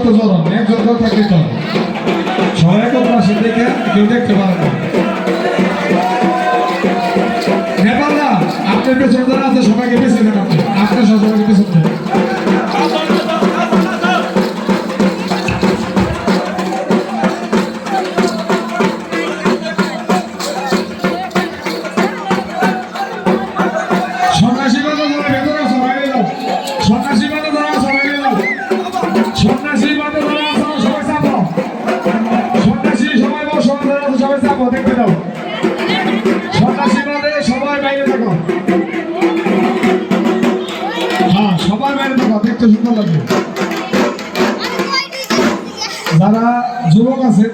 থাকতে তো সবাই একত্র আসে দেখে কেউ দেখতে পারে না। নেপাল না, আপনার পেছনে যারা আছে, সবাইকে বেছে দেখতে দাও। সন্ন্যাসী বাদে সবাই বাইরে থাকো হ্যাঁ সবাই বাইরে থাকো দেখতে সুন্দর লাগবে। যারা যুবক আছে